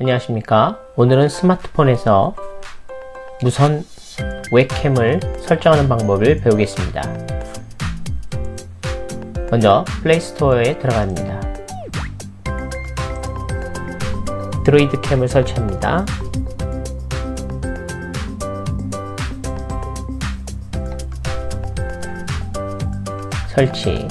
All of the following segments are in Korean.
안녕하십니까? 오늘은 스마트폰에서 무선 웹캠을 설정하는 방법을 배우겠습니다. 먼저 플레이스토어에 들어갑니다. 드로이드 캠을 설치합니다. 설치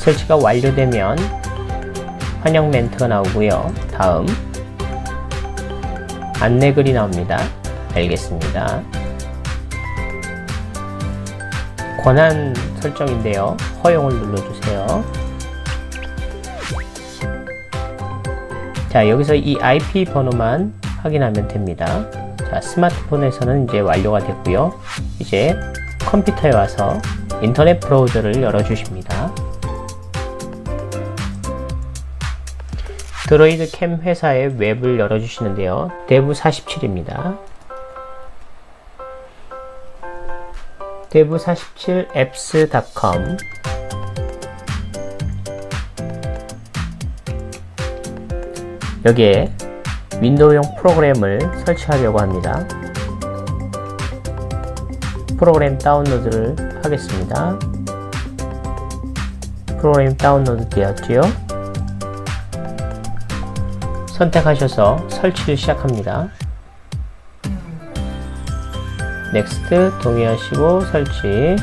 설치가 완료되면 환영 멘트가 나오고요. 다음 안내글이 나옵니다. 알겠습니다. 권한 설정인데요. 허용을 눌러주세요. 자, 여기서 이 IP 번호만 확인하면 됩니다. 자, 스마트폰에서는 이제 완료가 됐고요. 이제 컴퓨터에 와서 인터넷 브라우저를 열어주십니다. 드로이드 캠 회사의 웹을 열어주시는데요. 대부 47입니다. 대부 47 apps.com 여기에 윈도우용 프로그램을 설치하려고 합니다. 프로그램 다운로드를 하겠습니다. 프로그램 다운로드 되었지요? 선택하셔서 설치를 시작합니다. 넥스트 동의하시고 설치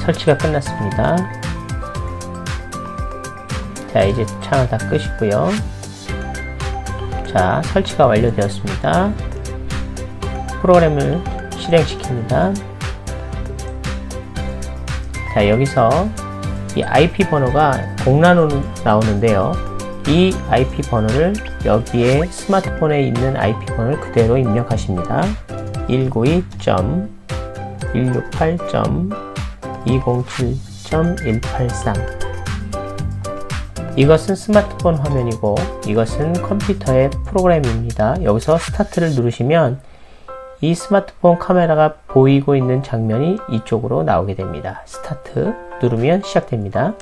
설치가 끝났습니다. 자 이제 창을 다 끄시고요. 자 설치가 완료되었습니다. 프로그램을 실행시킵니다. 자 여기서 이 IP 번호가 공란으로 나오는데요. 이 IP 번호를 여기에 스마트폰에 있는 IP 번호를 그대로 입력하십니다. 192.168.207.183 이것은 스마트폰 화면이고 이것은 컴퓨터의 프로그램입니다. 여기서 스타트를 누르시면 이 스마트폰 카메라가 보이고 있는 장면이 이쪽으로 나오게 됩니다. 스타트 누르면 시작됩니다.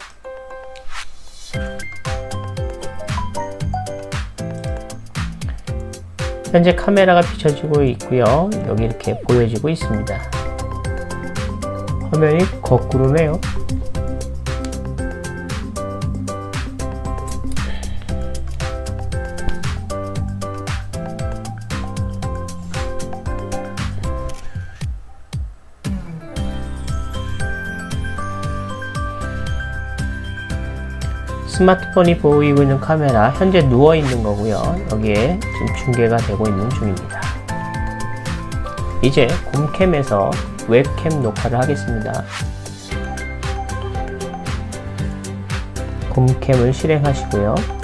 현재 카메라가 비춰지고 있고요. 여기 이렇게 보여지고 있습니다. 화면이 거꾸로네요. 스마트폰이 보이고 있는 카메라 현재 누워 있는 거고요. 여기에 지금 중계가 되고 있는 중입니다. 이제 곰캠에서 웹캠 녹화를 하겠습니다. 곰캠을 실행하시고요.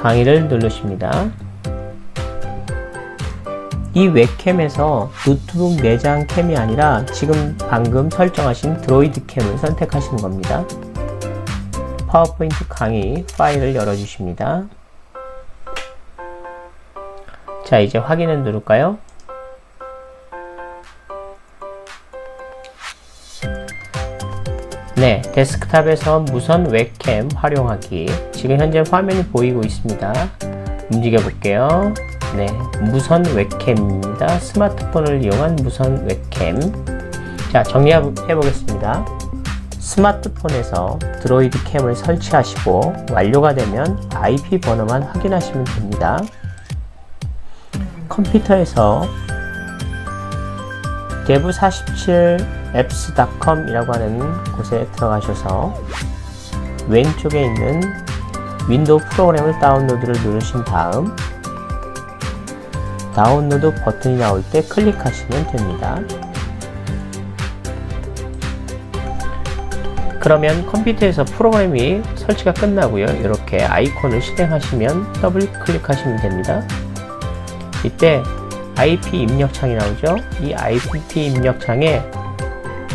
강의를 누르십니다. 이 웹캠에서 노트북 내장 캠이 아니라 지금 방금 설정하신 드로이드 캠을 선택하시는 겁니다. 파워포인트 강의 파일을 열어주십니다. 자, 이제 확인을 누를까요? 네, 데스크탑에서 무선 웹캠 활용하기. 지금 현재 화면이 보이고 있습니다. 움직여 볼게요. 네, 무선 웹캠입니다. 스마트폰을 이용한 무선 웹캠. 자, 정리해 보겠습니다. 스마트폰에서 드로이드 캠을 설치하시고 완료가 되면 IP 번호만 확인하시면 됩니다. 컴퓨터에서 대부 47 apps.com 이라고 하는 곳에 들어가셔서 왼쪽에 있는 윈도우 프로그램을 다운로드를 누르신 다음 다운로드 버튼이 나올 때 클릭하시면 됩니다. 그러면 컴퓨터에서 프로그램이 설치가 끝나고요. 이렇게 아이콘을 실행하시면 더블 클릭하시면 됩니다. 이때 IP 입력창이 나오죠. 이 IP 입력창에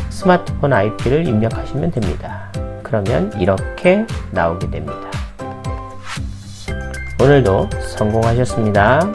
스마트폰 IP를 입력하시면 됩니다. 그러면 이렇게 나오게 됩니다. 오늘도 성공하셨습니다.